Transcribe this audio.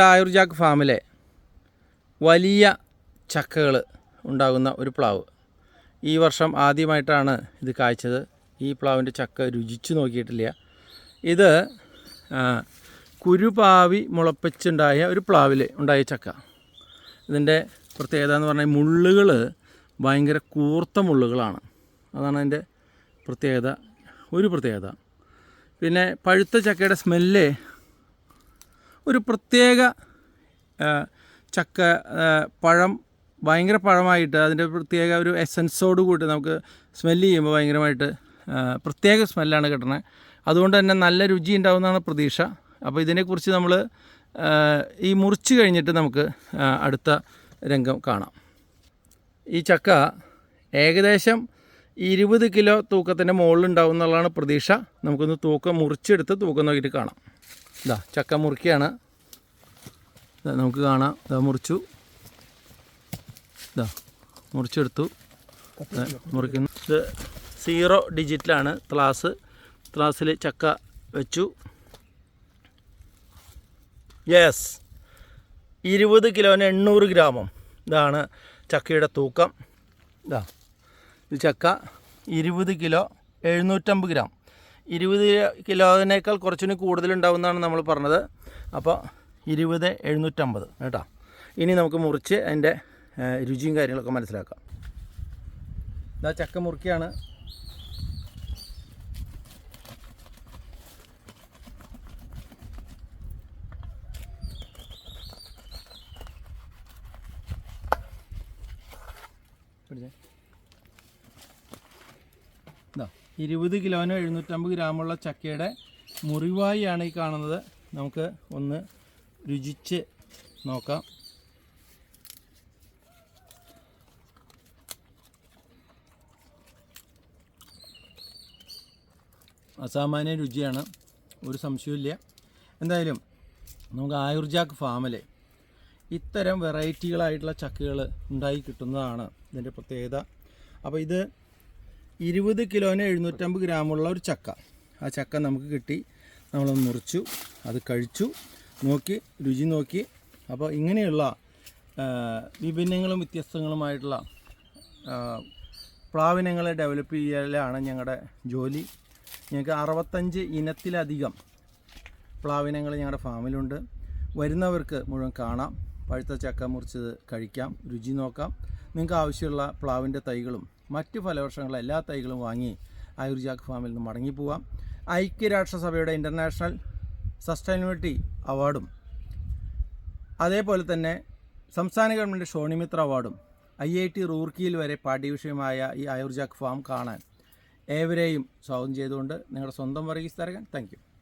ആയുർജാക്ക് ഫാമിലെ വലിയ ചക്കകൾ ഉണ്ടാകുന്ന ഒരു പ്ലാവ്. ഈ വർഷം ആദ്യമായിട്ടാണ് ഇത് കായ്ച്ചത്. ഈ പ്ലാവിന്റെ ചക്ക രുചിച്ചു നോക്കിയിട്ടില്ല. ഇത് കുരുപാവി മുളപ്പിച്ചുണ്ടായ ഒരു പ്ലാവിൽ ഉണ്ടായ ചക്ക. ഇതിന്റെ പ്രത്യേകത എന്ന് പറഞ്ഞാൽ മുള്ളുകൾ ഭയങ്കര കൂർത്ത മുള്ളുകളാണ്. അതാണ് അതിന്റെ പ്രത്യേകത ഒരു പ്രത്യേകത. പിന്നെ പഴുത്ത ചക്കയുടെ സ്മെല്ല് ഒരു പ്രത്യേക ചക്ക പഴം ഭയങ്കര പഴമായിട്ട് അതിന്റെ പ്രത്യേക ഒരു എസൻസോട് കൂടി നമുക്ക് സ്മെല്ല് ചെയ്യുമ്പോൾ ഭയങ്കരമായിട്ട് പ്രത്യേക സ്മെല്ലാണ് കിട്ടുന്നത് അതുകൊണ്ട് തന്നെ നല്ല രുചി ഉണ്ടാവുന്നതാണ് പ്രതീക്ഷ. അപ്പോൾ ഇതിനെക്കുറിച്ച് നമ്മൾ ഈ മുറിച്ച് കഴിഞ്ഞിട്ട് നമുക്ക് അടുത്ത രംഗം കാണാം. ഈ ചക്ക ഏകദേശം ഇരുപത് കിലോ തൂക്കത്തിന്റെ മുകളിലുണ്ടാവും എന്നുള്ളതാണ് പ്രതീക്ഷ. നമുക്കൊന്ന് തൂക്കം മുറിച്ചെടുത്ത് തൂക്കം നോക്കിയിട്ട് കാണാം. ഇതാ ചക്ക മുറിക്കുകയാണ് ഇതാ നമുക്ക് കാണാം. ഇതാ മുറിച്ചു. ഇതാ മുറിച്ചെടുത്തു. മുറിക്കുന്നു. ഇത് സീറോ ഡിജിറ്റിലാണ് ത്ലാസ് ത്ലാസ്സിൽ ചക്ക വെച്ചു. യെസ് ഇരുപത് കിലോന് എണ്ണൂറ് ഗ്രാമം. ഇതാണ് ചക്കയുടെ തൂക്കം. ഇതാ ഇത് ചക്ക. ഇരുപത് കിലോ എഴുന്നൂറ്റമ്പത് ഗ്രാം. ഇരുപത് കിലോനേക്കാൾ കുറച്ചുകൂടി കൂടുതലുണ്ടാവുമെന്നാണ് നമ്മൾ പറഞ്ഞത്. അപ്പോൾ ഇരുപത് എഴുന്നൂറ്റമ്പത് കേട്ടോ. ഇനി നമുക്ക് മുറിച്ച് അതിന്റെ രുചിയും കാര്യങ്ങളൊക്കെ മനസ്സിലാക്കാം. ഇതാ ചക്ക മുറിക്കുകയാണ് പിടിച്ചേ ഇതാ. ഇരുപത് കിലോന് എഴുന്നൂറ്റമ്പത് ഗ്രാമുള്ള ചക്കയുടെ മുറിവായിയാണ് ഈ കാണുന്നത്. നമുക്ക് ഒന്ന് രുചിച്ച് നോക്കാം. അസാമാന്യ രുചിയാണ്. ഒരു സംശയമില്ല എന്തായാലും നമുക്ക് ആയുർജാക്ക് ഫാമിലെ ഇത്തരം വെറൈറ്റികളായിട്ടുള്ള ചക്കകൾ ഉണ്ടായി കിട്ടുന്നതാണ് ഇതിന്റെ പ്രത്യേകത. അപ്പോൾ ഇത് ഇരുപത് കിലോന് എഴുന്നൂറ്റമ്പത് ഗ്രാമുള്ള ഒരു ചക്ക. ആ ചക്ക നമുക്ക് കിട്ടി. നമ്മളൊന്ന് മുറിച്ചു. അത് കഴിച്ചു. നോക്കി രുചി നോക്കി. അപ്പോൾ ഇങ്ങനെയുള്ള വിഭിന്നങ്ങളും വ്യത്യസ്തങ്ങളുമായിട്ടുള്ള പ്ലാവിനങ്ങളെ ഡെവലപ്പ് ചെയ്യലാണ് ഞങ്ങളുടെ ജോലി. ഞങ്ങൾക്ക് അറുപത്തഞ്ച് ഇനത്തിലധികം പ്ലാവിനങ്ങൾ ഞങ്ങളുടെ ഫാമിലുണ്ട്. വരുന്നവർക്ക് മുഴുവൻ കാണാം. പഴുത്ത ചക്ക മുറിച്ചത് കഴിക്കാം. രുചി നോക്കാം. നിങ്ങൾക്ക് ആവശ്യമുള്ള പ്ലാവിന്റെ തൈകളും മറ്റ് ഫലവർഷങ്ങളെ എല്ലാ തൈകളും വാങ്ങി ആയുർജാക്ക് ഫാമിൽ നിന്ന് മടങ്ങിപ്പോവാം. ഐക്യരാഷ്ട്രസഭയുടെ ഇന്റർനാഷണൽ സസ്റ്റൈനബിലിറ്റി അവാർഡും അതേപോലെ തന്നെ സംസ്ഥാന ഗവൺമെന്റ് ഷോണിമിത്ര അവാർഡും ഐ ഐ ടി റൂർക്കിയിൽ വരെ പാഠ്യവിഷയമായ ഈ ആയുർജാക്ക് ഫാം കാണാൻ ഏവരെയും സ്വാഗതം ചെയ്തുകൊണ്ട് നിങ്ങളുടെ സ്വന്തം വർഗീസ് തരകൻ. താങ്ക്